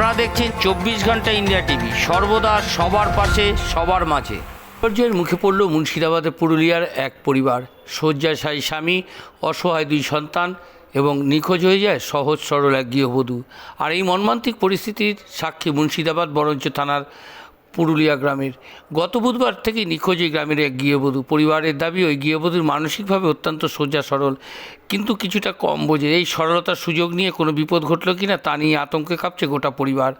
আপনারা দেখছেন চব্বিশ ঘণ্টা ইন্ডিয়া টিভি। সর্বদা সবার পাশে, সবার মাঝে। বিপর্যয়ের মুখে পড়ল মুর্শিদাবাদের পুরুলিয়ার এক পরিবার। শয্যাশায়ী স্বামী, অসহায় দুই সন্তান এবং নিখোঁজ হয়ে যায় সহজ সরল এক গৃহবধূ। আর এই মর্মান্তিক পরিস্থিতির সাক্ষী মুর্শিদাবাদ বরঞ্চ থানার পুরুলিয়া গ্রামের। গত বুধবার থেকে নিখোঁজ এই গ্রামের এক গৃহবধূ। পরিবারের দাবি, ওই গৃহবধূর মানসিকভাবে অত্যন্ত সোজা, সরল, কিন্তু কিছুটা কম বোঝে। এই সরলতার সুযোগ নিয়ে কোনো বিপদ ঘটলো কিনা তা নিয়ে আতঙ্কে কাঁপছে গোটা পরিবার।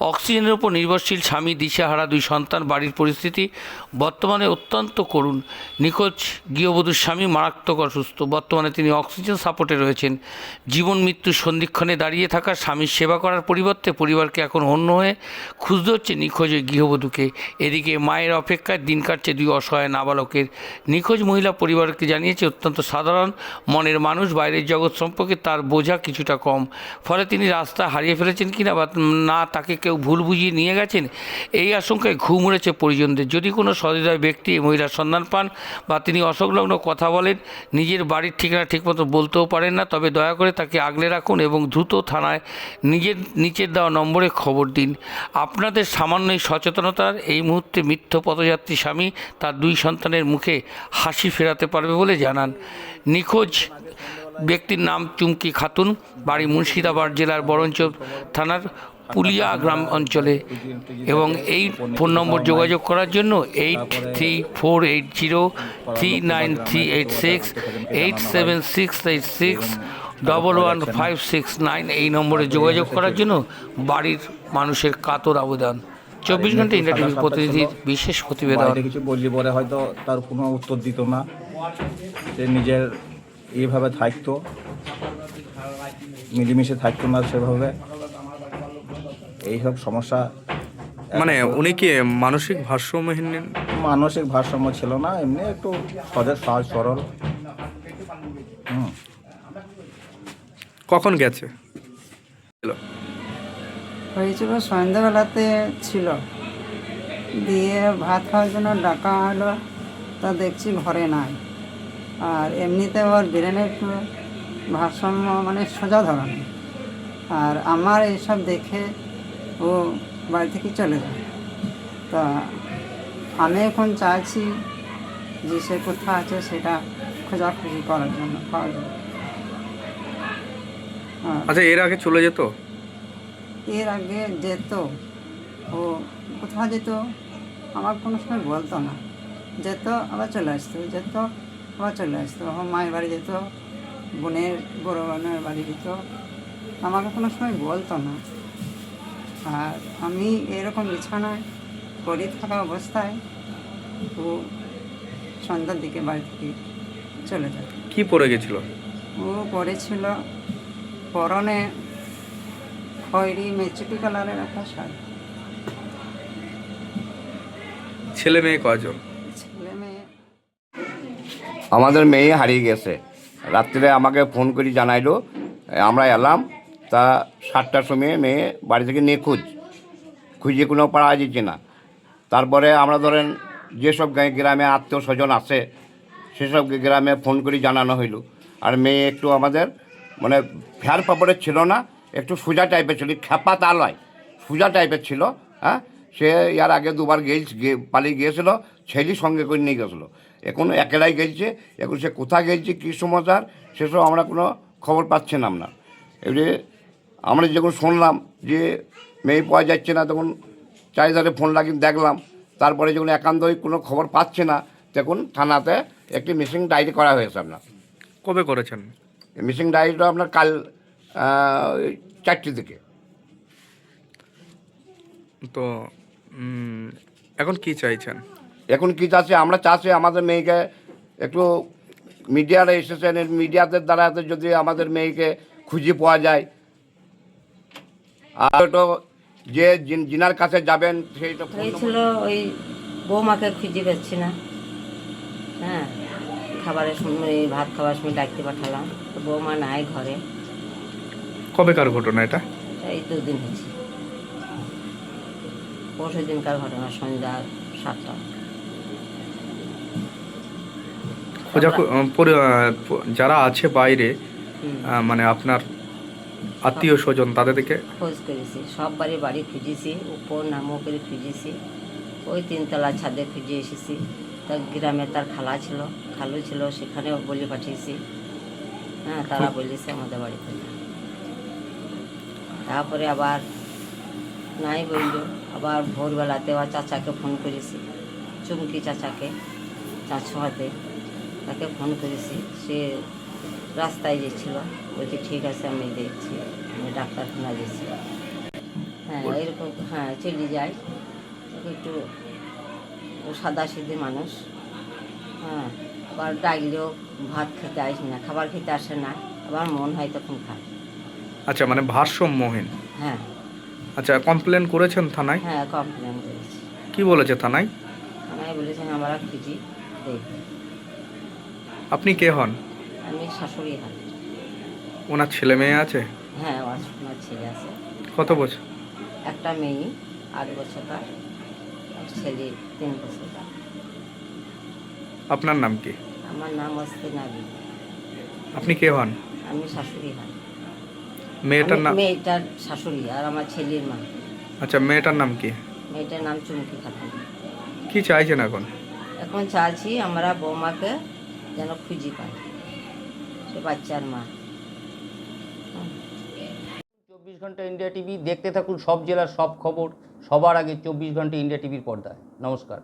অক্সিজেনের উপর নির্ভরশীল স্বামী, দিশাহারা দুই সন্তান, বাড়ির পরিস্থিতি বর্তমানে অত্যন্ত করুণ। নিখোঁজ গৃহবধূর স্বামী মারাত্মক অসুস্থ। বর্তমানে তিনি অক্সিজেন সাপোর্টে রয়েছেন। জীবন, মৃত্যুর সন্ধিক্ষণে দাঁড়িয়ে থাকা স্বামীর সেবা করার পরিবর্তে পরিবারকে এখন অন্য হয়ে খুঁজতে হচ্ছে নিখোঁজ ওই গৃহবধূকে এদিকে মায়ের অপেক্ষায় দিন কাটছে দুই অসহায় নাবালকের। নিখোঁজ মহিলা পরিবারকে জানিয়েছে, অত্যন্ত সাধারণ মনের মানুষ, বাইরের জগৎ সম্পর্কে তার বোঝা কিছুটা কম। ফলে তিনি রাস্তা হারিয়ে ফেলেছেন কিনা বা না, তাকে কেউ ভুল বুঝিয়ে নিয়ে গেছেন? এই আশঙ্কায় ঘুম উড়েছে পরিজনদের। যদি কোনো সহৃদয় ব্যক্তি এই মহিলার সন্ধান পান বা তিনি অসংলগ্ন কথা বলেন, নিজের বাড়ির ঠিকানা ঠিকমতো বলতেও পারেন না, তবে দয়া করে তাকে আগলে রাখুন এবং দ্রুত থানায় নিজের নিচের দেওয়া নম্বরে খবর দিন। আপনাদের সামান্য এই সচেতনতার এই মুহূর্তে মিথ্য পদযাত্রী স্বামী তার দুই সন্তানের মুখে হাসি ফেরাতে পারবে বলে জানান। নিখোঁজ ব্যক্তির নাম চুমকি খাতুন, বাড়ি মুর্শিদাবাদ জেলার বরঞ্চ থানার পুলিয়া গ্রাম অঞ্চলে এবং এই ফোন নম্বর যোগাযোগ করার জন্য eight three four eight zero three nine three eight six eight seven six eight six double one five six nine এই নম্বরে যোগাযোগ করার জন্য বাড়ির মানুষের কাতর আবেদন। চব্বিশ ঘণ্টা ইন্ডিয়া টিভির প্রতিনিধির বিশেষ প্রতিবেদন। কিছু বললি পরে হয়তো তার কোনো উত্তর দিত না। সে নিজের এইভাবে থাকতো মিলেমিশে থাকতো না সেভাবে। এইসব সমস্যা মানে উনি কি মানসিক ভারসাম্যহীন মানসিক ভারসাম্য ছিল না এমনি একটু সহজ সহজ সরল। হুম। কখন গেছে? হয়েছিল, সন্ধ্যাবেলাতে ছিল। দিয়ে ভাত খাওয়ার জন্য ডাকা হলো, তা দেখছি ঘরে নাই। আর এমনিতে ওর একটু ভারসাম্য মানে সোজা ধরনের আর আমার এইসব দেখে ও বাড়ি থেকে চলে যায়। তা আমি এখন চাইছি যে সে কোথায় আছে সেটা খোঁজাখুঁজি করার জন্য পাওয়া আর আচ্ছা এর আগে চলে যেত? এর আগে যেত ও কোথাও যেত আমার কোনো সময় বলতো না। যেত আবার চলে আসতো। যেত আবার চলে আসতো। আমার মায়ের বাড়ি যেত বোনের বড় বোনের বাড়ি যেত। আমাকে কোনো সময় বলতো না। আর আমি এরকম বিছানায় পড়ে থাকা অবস্থায় ও সন্ধ্যার দিকে বাড়ি থেকে চলে যায়। কি পড়ে গেছিল? ও পড়েছিল পরনে খয়েরি মেচুকি কালারের একটা শাড়ি। ছেলে মেয়ে কয়জন? ছেলে মেয়ে। আমাদের মেয়ে হারিয়ে গেছে। রাত্রে আমাকে ফোন করে জানাইলো আমরা এলাম তা সাতটার সময় মেয়ে বাড়ি থেকে নিখোঁজ। খুঁজে কোনো পাওয়া যাচ্ছে না। তারপরে আমরা ধরেন যেসব গ্রামে আত্মীয় স্বজন আছে সেসব গ্রামে ফোন করে জানানো হইল। আর মেয়ে একটু আমাদের মানে ফেয়ার পাপড়ের ছিল না একটু সোজা টাইপের ছিল খেপা তা নয় সোজা টাইপের ছিল হ্যাঁ? সে ইয়ার আগে দুবার গেল পালিয়ে গিয়েছিল ছেলে সঙ্গে করে নিয়ে গেছিল। এখন একেলাই গেছে এখন সে কোথায় গেছে কী সমাচার সেসব আমরা কোনো খবর পাচ্ছি না। আমরা এবারে আমরা যখন শুনলাম যে মেয়ে পাওয়া যাচ্ছে না তখন চারিধারে ফোন লাগিয়ে দেখলাম। তারপরে যখন একান্তই কোনো খবর পাচ্ছে না তখন থানাতে একটি মিসিং ডায়েরি করা হয়েছে আপনার। কবে করেছেন? মিসিং ডায়েরিটা আপনার কাল চারটে থেকে। তো এখন কি চাইছেন? এখন কি চাচ্ছি? আমরা চাচ্ছি আমাদের মেয়েকে একটু মিডিয়ার এসেছেন মিডিয়াদের দ্বারা যদি আমাদের মেয়েকে খুঁজে পাওয়া যায়। আর তো যে যিনার কাছে যাবেন সেইটা হয়েছিল ওই বৌমাকে খুঁজে পাচ্ছি না। হ্যাঁ খাবারের সময় এই ভাত খাওয়ার সময় ডাকতে পাঠালাম। তো বৌমা নাই ঘরে। কবেকার ঘটনা এটা? এই দুদিন হয়েছে। পরশু দিনকার ঘটনা? সন্ধ্যা সাতটা। খোঁজা যারা আছে বাইরে মানে আপনার আত্মীয় স্বজন তাদেরকে খোঁজ করেছি। সব বাড়ি বাড়ি খুঁজেছি উপর নামও করে খুঁজেছি। ওই তিনতলা ছাদে খুঁজে এসেছি। তার গ্রামে তার খালা ছিল খালু ছিল সেখানেও বলে পাঠিয়েছি। হ্যাঁ তারা বলেছে আমাদের বাড়িতে। তারপরে আবার নাই বলল। আবার ভোরবেলাতে আবার চাচাকে ফোন করেছি। চুমকি চাচাকে চাচু হাতে তাকে ফোন করেছি। সে রাস্তায় গেছিল। বলছি ঠিক আছে আমি দেখছি। আমি ডাক্তারখানা গেছি। হ্যাঁ এরকম হ্যাঁ চলে যায়। একটু সাদা সিদ্ধি মানুষ। হ্যাঁ আবার ডাকলেও ভাত খেতে আসে না খাবার খেতে আসে না। আবার মন হয় তখন খায়। আচ্ছা মানে ভারসাম্যহীন। হ্যাঁ। আচ্ছা কমপ্লেন করেছেন থানায়? হ্যাঁ কমপ্লেন করেছি। কি বলেছে থানায়? আমায় বলেছেন আমরা খুঁজি দেখ আপনি কে হন? আমি শাশুড়ি হাত ওনার ছেলে মেয়ে আছে? হ্যাঁ আমার ছেলে আছে। কত বছর? একটা মেয়ে আট বছরকার ছেলে তিন বছরকার আপনার নাম কি? আমার নাম হচ্ছে নাবি আপনি কে হন? আমি শাশুড়ি হাত মেয়েটার নাম মেয়েটার শাশুড়ি আর আমার ছেলের মা। আচ্ছা মেয়েটার নাম কি? মেয়েটার নাম চুমকি খাতুন। কি চাইছেন এখন? এখন চাচ্ছি আমরা বৌমাকে যেন খুঁজি পাই সে বাচ্চার মা। চব্বিশ ঘণ্টা ইন্ডিয়া টিভি দেখতে থাকুন সব জেলার সব খবর সবার আগে চব্বিশ ঘণ্টা ইন্ডিয়া টিভির পর্দায়। নমস্কার।